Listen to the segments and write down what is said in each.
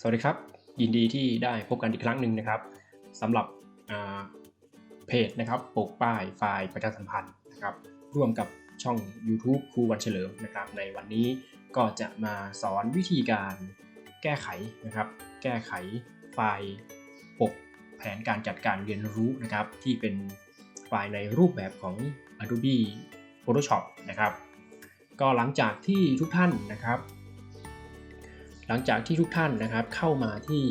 สวัสดีครับ ยินดีที่ได้พบกันอีกครั้งหนึ่งนะครับสำหรับเพจนะครับปกป้ายไฟล์ประชาสัมพันธ์นะครับ ร่วมกับช่อง YouTube ครูวันเฉลิมนะครับ ในวันนี้ก็จะมาสอนวิธีการแก้ไขนะครับ แก้ไขไฟล์ปกแผนการจัดการเรียนรู้นะครับ ที่เป็นไฟล์ในรูปแบบของ Adobe Photoshop นะครับ ก็หลังจากที่ทุกท่านนะครับ หลังจากที่ทุกท่านนะครับเข้ามาที่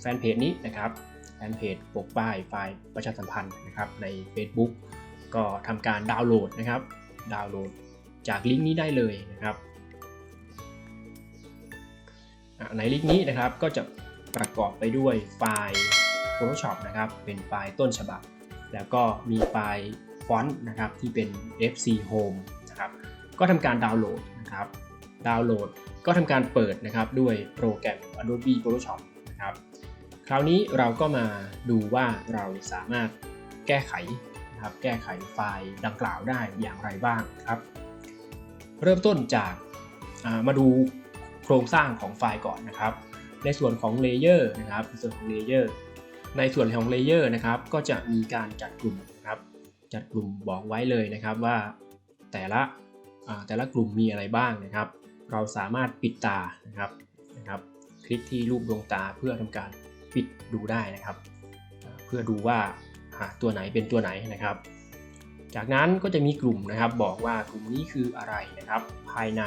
แฟนเพจนี้นะครับแฟนเพจปกป้ายไฟล์ประชาสัมพันธ์นะครับใน Facebook ก็ทำการดาวน์โหลดนะครับ ดาวน์โหลดจากลิงก์นี้ได้เลยนะครับในลิงก์นี้นะครับก็จะประกอบไปด้วยไฟล์ Photoshop นะครับเป็นไฟล์ต้นฉบับ แล้วก็มีไฟล์ฟอนต์นะครับที่เป็น FC Home นะครับก็ทำการดาวน์โหลดนะครับ ดาวน์โหลด ก็ทำการเปิดนะครับด้วยโปรแกรม Adobe Photoshop นะครับ คราวนี้เราก็มาดูว่าเราสามารถแก้ไขนะครับแก้ไขไฟล์ดังกล่าวได้อย่างไรบ้างครับ เริ่มต้นจากามาดูโครงสร้างของไฟล์ก่อนนะครับ ในส่วนของเลเยอร์นะครับในส่วนของเลเยอร์ในส่วนของเลเยอร์นะครับก็จะมีการจัดกลุ่มนะครับจัดกลุ่มบอกไว้เลยนะครับว่าแต่ละแต่ละกลุ่มมีอะไรบ้างนะครับ เราสามารถปิดตานะครับนะครับคลิกที่รูปดวงตาเพื่อทำการปิดดูได้นะครับ เพื่อดูว่าอ่าตัวไหนเป็นตัวไหนนะครับ จากนั้นก็จะมีกลุ่มนะครับบอกว่ากลุ่มนี้คืออะไรนะครับ ภายใน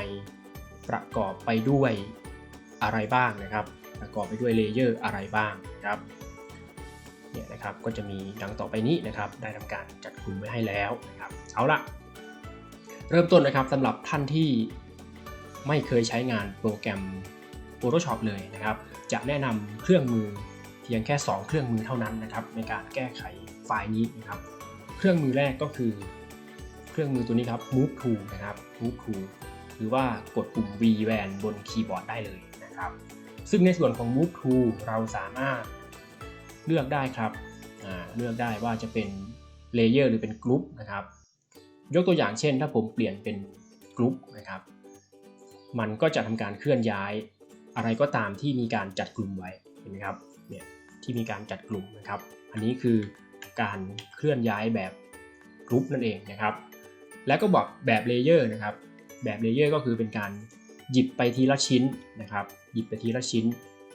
ประกอบไปด้วยอะไรบ้างนะครับ ประกอบไปด้วยเลเยอร์อะไรบ้างนะครับเนี่ยนะครับก็จะมีดังต่อไปนี้นะครับ ได้ทำการจัดกลุ่มไว้ให้แล้วนะครับเอาละเริ่มต้นนะครับสำหรับท่านที่ ไม่เคยใช้งานโปรแกรม Photoshop เลยนะครับ จะแนะนำเครื่องมือเพียงแค่ 2 เครื่องมือเท่านั้นนะครับ ในการแก้ไขไฟล์นี้นะครับ เครื่องมือแรกก็คือ เครื่องมือตัวนี้ครับ Move to นะครับ Move to หรือว่ากดปุ่ม V แวนบนคีย์บอร์ดได้เลยนะครับ ซึ่งในส่วนของ Move to เราสามารถเลือกได้ครับเลือกได้ว่าจะเป็นเลเยอร์หรือเป็นกรุ๊ปนะครับ ยกตัวอย่างเช่น ถ้าผมเปลี่ยนเป็นกรุ๊ปนะครับ มันก็จะทำการเคลื่อนย้ายอะไรก็ตามที่มีการจัดกลุ่มไว้เห็นไหมครับเนี่ยที่มีการจัดกลุ่มนะครับ อันนี้คือการเคลื่อนย้ายแบบกรุ๊ปนั่นเองนะครับ แล้วก็บอกแบบเลเยอร์นะครับ แบบเลเยอร์ก็คือเป็นการหยิบไปทีละชิ้นนะครับ หยิบไปทีละชิ้น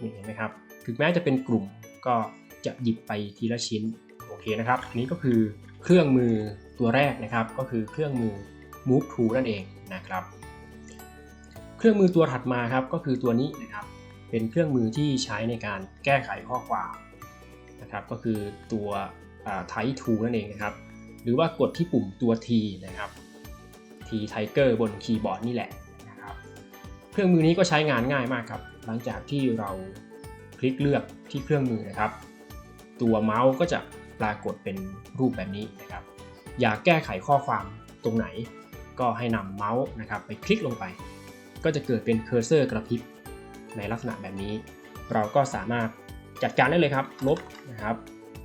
นี่เห็นไหมครับถึงแม้จะเป็นกลุ่มก็จะหยิบไปทีละชิ้นโอเคนะครับอันนี้ก็คือเครื่องมือตัวแรกนะครับ ก็คือเครื่องมือ move to นั่นเองนะครับ เครื่องมือตัวถัดมาครับก็คือตัวนี้นะครับ เป็นเครื่องมือที่ใช้ในการแก้ไขข้อความนะครับ ก็คือตัวไททูนั่นเองนะครับ หรือว่ากดที่ปุ่มตัว T นะครับ T Tiger บนคีย์บอร์ดนี่แหละนะครับ เครื่องมือนี้ก็ใช้งานง่ายมากครับ หลังจากที่เราคลิกเลือกที่เครื่องมือนะครับ ตัวเมาส์ก็จะปรากฏเป็นรูปแบบนี้นะครับ อยากแก้ไขข้อความตรงไหน ก็ให้นำเมาส์นะครับไปคลิกลงไป ก็จะเกิดเป็นเคอร์เซอร์กระพริบในลักษณะแบบนี้ เราก็สามารถจัดการได้เลยครับ ลบนะครับ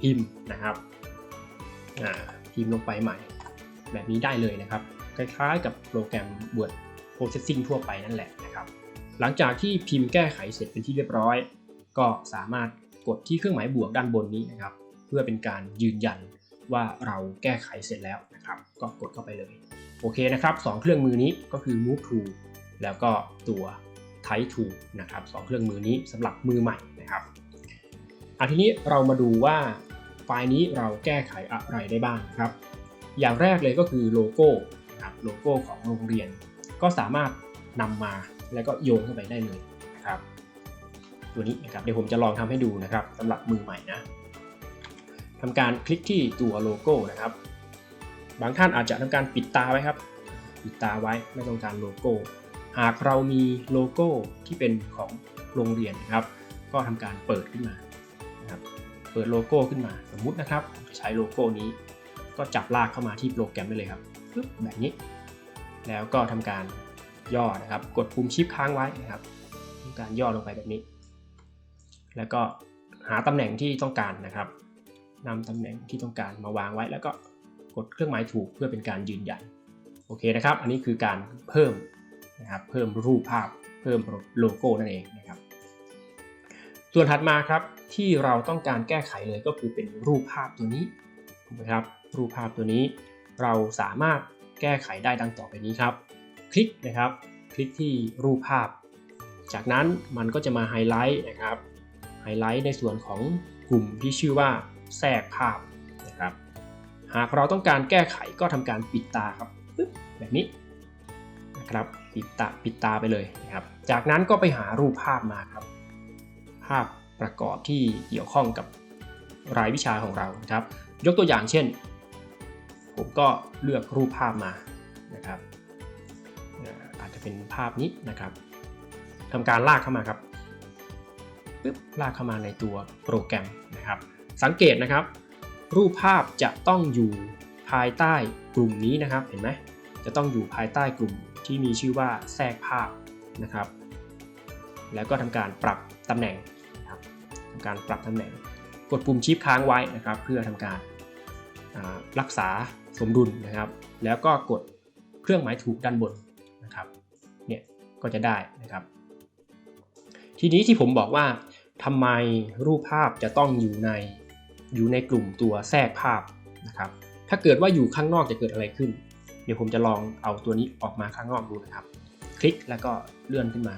พิมพ์นะครับพิมพ์ลงไปใหม่ แบบนี้ได้เลยนะครับ คล้ายๆกับโปรแกรม Word Processing ทั่วไปนั่นแหละนะครับ หลังจากที่พิมพ์แก้ไขเสร็จเป็นที่เรียบร้อย ก็สามารถกดที่เครื่องหมายบวกด้านบนนี้นะครับ เพื่อเป็นการยืนยันว่าเราแก้ไขเสร็จแล้วนะครับ ก็กดเข้าไปเลย โอเคนะครับสองเครื่องมือนี้ก็คือ Move to แล้วก็ตัว Type to นะครับสองเครื่องมือนี้สำหรับมือใหม่นะครับอาทีนี้เรามาดูว่าไฟล์นี้เราแก้ไขอะไรได้บ้างครับ อย่างแรกเลยก็คือโลโก้นะครับโลโก้ของโรงเรียน ก็สามารถนำมาแล้วก็โยนเข้าไปได้เลยนะครับ ตัวนี้นะครับเดี๋ยวผมจะลองทำให้ดูนะครับสำหรับมือใหม่นะทำการคลิกที่ตัวโลโก้นะครับ บางท่านอาจจะทำการปิดตาไว้ครับ ปิดตาไว้ไม่ต้องการโลโก้ หากเรามีโลโก้ที่เป็นของโรงเรียนนะครับ ก็ทำการเปิดขึ้นมานะครับเปิดโลโก้ขึ้นมาสมมุตินะครับใช้โลโก้นี้ ก็จับลากเข้ามาที่โปรแกรมได้เลยครับปึ๊บแบบนี้ แล้วก็ทำการย่อนะครับ กดปุ่มชิปค้างไว้นะครับทำการย่อลงไปแบบนี้ แล้วก็หาตำแหน่งที่ต้องการนะครับนำตำแหน่งที่ต้องการมาวางไว้ แล้วก็กดเครื่องหมายถูกเพื่อเป็นการยืนยันโอเคนะครับ อันนี้คือการเพิ่ม นะครับเพิ่มรูปภาพเพิ่มโลโก้นั่นเองนะครับ ส่วนถัดมาครับที่เราต้องการแก้ไขเลยก็คือเป็นรูปภาพตัวนี้ถูกไหมครับรูปภาพตัวนี้ เราสามารถแก้ไขได้ดังต่อไปนี้ครับ คลิกนะครับ คลิกที่รูปภาพ จากนั้นมันก็จะมาไฮไลท์นะครับไฮไลท์ในส่วนของกลุ่มที่ชื่อว่าแทรกภาพนะครับ หากเราต้องการแก้ไขก็ทำการปิดตาครับปึ๊บแบบนี้ นะครับปิดตาปิดตาไปเลยนะครับ จากนั้นก็ไปหารูปภาพมาครับ ภาพประกอบที่เกี่ยวข้องกับรายวิชาของเรานะครับ ยกตัวอย่างเช่น ผมก็เลือกรูปภาพมานะครับอ่าอาจจะเป็นภาพนี้นะครับทำการลากเข้ามาครับปึ๊บลากเข้ามาในตัวโปรแกรมนะครับ สังเกตนะครับ รูปภาพจะต้องอยู่ภายใต้กลุ่มนี้นะครับ เห็นไหมจะต้องอยู่ภายใต้กลุ่ม ที่มีชื่อว่าแทรกภาพนะครับ แล้วก็ทำการปรับตำแหน่งครับทำการปรับตำแหน่ง กดปุ่มชิปค้างไว้นะครับ เพื่อทำการรักษาสมดุลนะครับ แล้วก็กดเครื่องหมายถูกด้านบนนะครับ เนี่ยก็จะได้นะครับ ทีนี้ที่ผมบอกว่าทำไมรูปภาพจะต้องอยู่ในอยู่ในกลุ่มตัวแทรกภาพนะครับ ถ้าเกิดว่าอยู่ข้างนอกจะเกิดอะไรขึ้น ดี๋ยวผมจะลองเอาตัวนี้ออกมาข้างนอกดูนะครับ คลิกแล้วก็เลื่อนขึ้นมา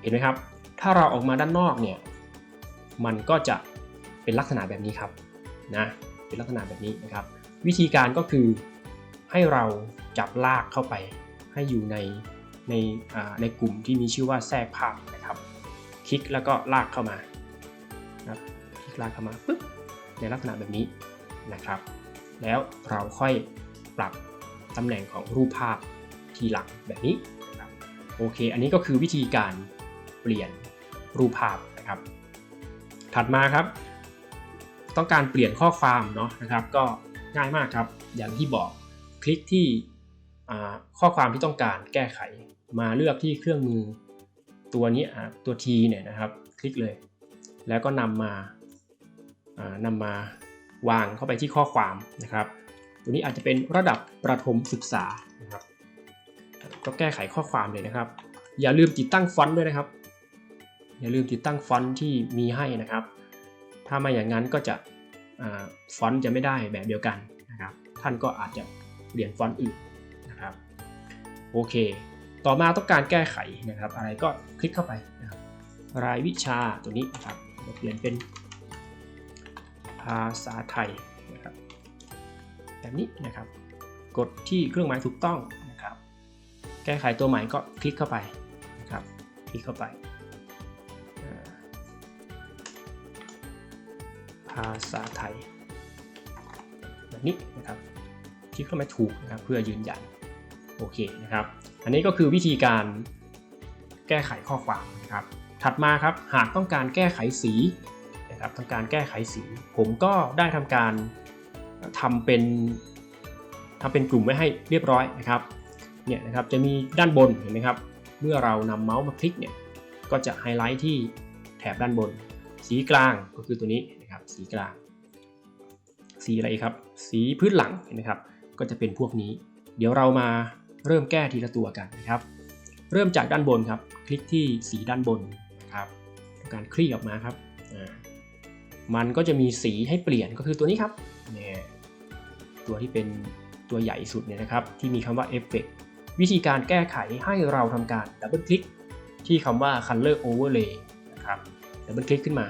เห็นไหมครับ ถ้าเราออกมาด้านนอกเนี่ย มันก็จะเป็นลักษณะแบบนี้ครับนะเป็นลักษณะแบบนี้นะครับ วิธีการก็คือให้เราจับลากเข้าไป ให้อยู่ในในในกลุ่มที่มีชื่อว่าแทรกภาพนะครับ คลิกแล้วก็ลากเข้ามานะครับคลิกลากเข้ามาปึ๊บในลักษณะแบบนี้นะครับ แล้วเราค่อยปรับ ตำแหน่งของรูปภาพทีหลังแบบนี้นะครับโอเค อันนี้ก็คือวิธีการเปลี่ยนรูปภาพนะครับ ถัดมาครับ ต้องการเปลี่ยนข้อความเนาะนะครับ ก็ง่ายมากครับ อย่างที่บอกคลิกที่ข้อความที่ต้องการแก้ไขมาเลือกที่เครื่องมือตัวนี้ตัว T เนี่ยนะครับ คลิกเลย แล้วก็นำมานำมาวางเข้าไปที่ข้อความนะครับ ตัวนี้อาจจะเป็นระดับประถมศึกษานะครับก็แก้ไขข้อความเลยนะครับ อย่าลืมติดตั้งฟอนต์ด้วยนะครับ อย่าลืมติดตั้งฟอนต์ที่มีให้นะครับ ถ้าไม่อย่างนั้นก็จะฟอนต์จะไม่ได้แบบเดียวกันนะครับ ท่านก็อาจจะเปลี่ยนฟอนต์อื่นนะครับโอเค ต่อมาต้องการแก้ไขนะครับ อะไรก็คลิกเข้าไปนะครับรายวิชาตัวนี้นะครับเปลี่ยนเป็นภาษาไทย แบบนี้นะครับ กดที่เครื่องหมายถูกต้องนะครับ แก้ไขตัวใหม่ก็คลิกเข้าไปนะครับ คลิกเข้าไป ภาษาไทย แบบนี้นะครับ คลิกเข้ามาถูกนะครับเพื่อยืนยัน โอเคนะครับ อันนี้ก็คือวิธีการแก้ไขข้อความนะครับ ถัดมาครับ หากต้องการแก้ไขสีนะครับ ต้องการแก้ไขสี ผมก็ได้ทำการ ทำเป็นทำเป็นกลุ่มไว้ให้เรียบร้อยนะครับเนี่ยนะครับจะมีด้านบนเห็นไหมครับ เมื่อเรานำเมาส์มาคลิกเนี่ยก็จะไฮไลท์ที่แถบด้านบน สีกลางก็คือตัวนี้นะครับสีกลาง สีอะไรครับ สีพื้นหลังเห็นไหมครับ ก็จะเป็นพวกนี้ เดี๋ยวเรามาเริ่มแก้ทีละตัวกันนะครับ เริ่มจากด้านบนครับ คลิกที่สีด้านบนนะครับทำการคลี่ออกมาครับมันก็จะมีสีให้เปลี่ยนก็คือตัวนี้ครับ เนี่ยตัวที่เป็นตัวใหญ่สุดเนี่ยนะครับ ที่มีคำว่า Effect วิธีการแก้ไขให้เราทำการดับเบิลคลิกที่คำว่า Color Overlay นะครับดับเบิลคลิกขึ้นมา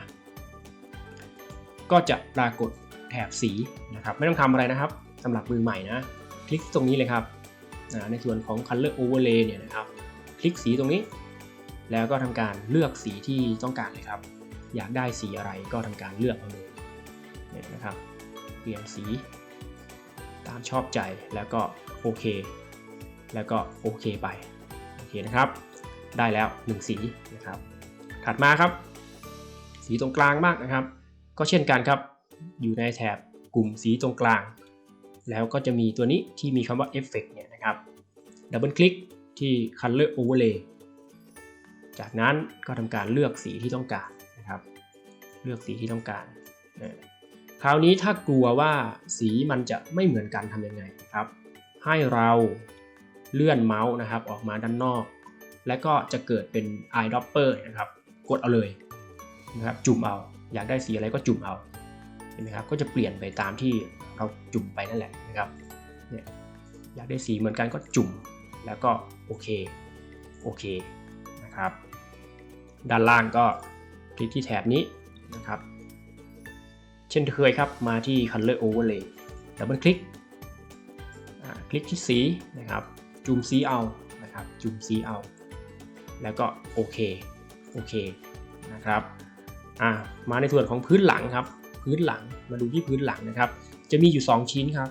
ก็จะปรากฏแถบสีนะครับ ไม่ต้องทำอะไรนะครับสำหรับมือใหม่นะ คลิกตรงนี้เลยครับ ในส่วนของ Color Overlay เนี่ยนะครับ คลิกสีตรงนี้ แล้วก็ทำการเลือกสีที่ต้องการเลยครับ อยากได้สีอะไรก็ทำการเลือกเอาเลยเนี่ยนะครับ เปลี่ยนสี ตามชอบใจแล้วก็โอเค แล้วก็โอเคไป โอเคนะครับ ได้แล้ว 1 สีนะครับ ถัดมาครับ สีตรงกลางมากนะครับ ก็เช่นกันครับ อยู่ในแถบกลุ่มสีตรงกลาง แล้วก็จะมีตัวนี้ที่มีคำว่า Effect เนี่ยนะครับ ดับเบิลคลิกที่ Color Overlay จากนั้นก็ทำการเลือกสีที่ต้องการนะครับ เลือกสีที่ต้องการ คราวนี้ถ้ากลัวว่าสีมันจะไม่เหมือนกันทำยังไงครับ ให้เราเลื่อนเมาส์นะครับออกมาด้านนอก และก็จะเกิดเป็น eyedropper นะครับ กดเอาเลยนะครับจุ่มเอา อยากได้สีอะไรก็จุ่มเอาเห็นไหมครับก็จะเปลี่ยนไปตามที่เราจุ่มไปนั่นแหละนะครับเนี่ยอยากได้สีเหมือนกันก็จุ่มแล้วก็โอเคโอเคนะครับ ด้านล่างก็คลิกที่แถบนี้นะครับ เช่นเคยครับมาที่ Color Overlay ดับเบิลคลิกคลิกที่สีนะครับจุ่มสีเอานะครับจุ่มสีเอา แล้วก็โอเคโอเคนะครับมาในส่วนของพื้นหลังครับ พื้นหลังมาดูที่พื้นหลังนะครับ จะมีอยู่ 2 ชิ้นครับ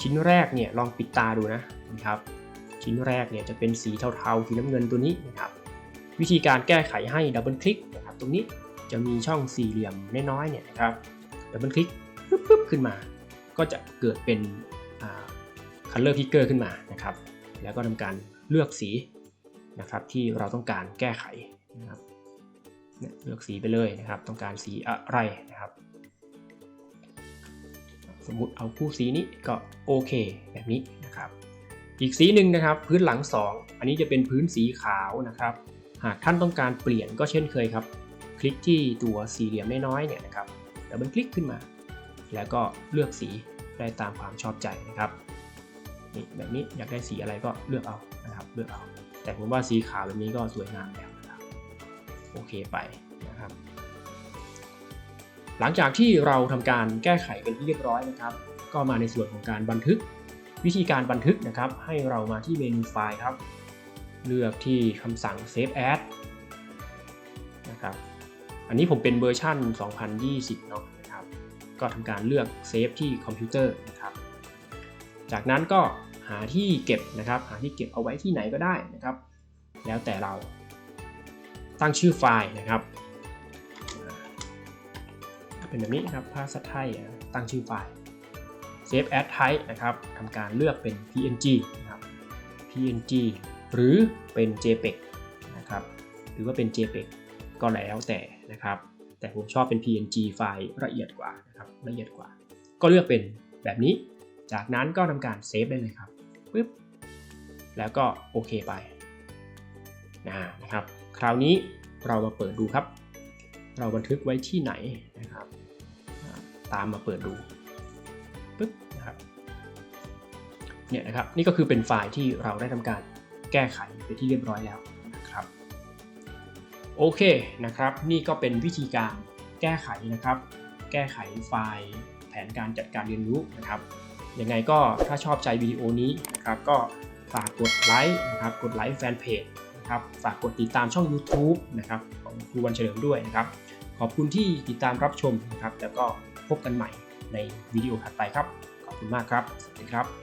ชิ้นแรกเนี่ยลองปิดตาดูนะนะครับ ชิ้นแรกเนี่ยจะเป็นสีเทาๆสีน้ำเงินตัวนี้นะครับ วิธีการแก้ไขให้ดับเบิลคลิกนะครับ ตรงนี้จะมีช่องสี่เหลี่ยมน้อยๆเนี่ยนะครับ ดับเบิลคลิกปึ๊บปึ๊บขึ้นมา ก็จะเกิดเป็นคัลเลอร์พิกเกอร์ขึ้นมานะครับ แล้วก็ทำการเลือกสีนะครับที่เราต้องการแก้ไขนะครับเนี่ยเลือกสีไปเลยนะครับ ต้องการสีอะไรนะครับ สมมุติเอาคู่สีนี้ก็โอเคแบบนี้นะครับ อีกสีหนึ่งนะครับพื้นหลัง 2 อันนี้จะเป็นพื้นสีขาวนะครับ หากท่านต้องการเปลี่ยนก็เช่นเคยครับ คลิกที่ตัวสี่เหลี่ยมน้อยๆเนี่ยนะครับ ดับเบิลคลิกขึ้นมา แล้วก็เลือกสีได้ตามความชอบใจนะครับนี่แบบนี้อยากได้สีอะไรก็เลือกเอานะครับเลือกเอา แต่ผมว่าสีขาวแบบนี้ก็สวยงามแล้วนะครับโอเคไปนะครับ หลังจากที่เราทำการแก้ไขเป็นที่เรียบร้อยนะครับ ก็มาในส่วนของการบันทึกวิธีการบันทึกนะครับ ให้เรามาที่เมนูไฟล์ครับ เลือกที่คำสั่ง Save As นะครับ อันนี้ผมเป็นเวอร์ชัน2020 เนาะนะครับก็ทำการเลือกเซฟที่คอมพิวเตอร์นะครับจากนั้นก็หาที่เก็บนะครับ หาที่เก็บเอาไว้ที่ไหนก็ได้นะครับ แล้วแต่เราตั้งชื่อไฟล์นะครับเป็นแบบนี้นะครับภาษาไทยตั้งชื่อไฟล์ Save as type นะครับทำการเลือกเป็น PNG นะครับ PNG หรือเป็น JPEG นะครับ หรือว่าเป็น JPEG ก็แล้วแต่ นะครับ แต่ผมชอบเป็น PNG ไฟล์ละเอียดกว่านะครับละเอียดกว่า ก็เลือกเป็นแบบนี้ จากนั้นก็ทำการเซฟได้เลยครับปึ๊บแล้วก็โอเคไปนะครับ คราวนี้เรามาเปิดดูครับ เราบันทึกไว้ที่ไหนนะครับ ตามมาเปิดดูปึ๊บนะครับเนี่ยนะครับนี่ก็คือเป็นไฟล์ที่เราได้ทำการแก้ไขไปที่เรียบร้อยแล้ว โอเคนะครับ นี่ก็เป็นวิธีการแก้ไขนะครับ แก้ไขไฟล์แผนการจัดการเรียนรู้นะครับยังไงก็ถ้าชอบใจวิดีโอนี้นะครับ ก็ฝากกดไลค์นะครับ กดไลค์แฟนเพจนะครับฝากกดติดตามช่อง YouTube นะครับของครูวันเฉลิมด้วยนะครับ ขอบคุณที่ติดตามรับชมนะครับ แล้วก็พบกันใหม่ในวิดีโอถัดไปครับ ขอบคุณมากครับ สวัสดีครับ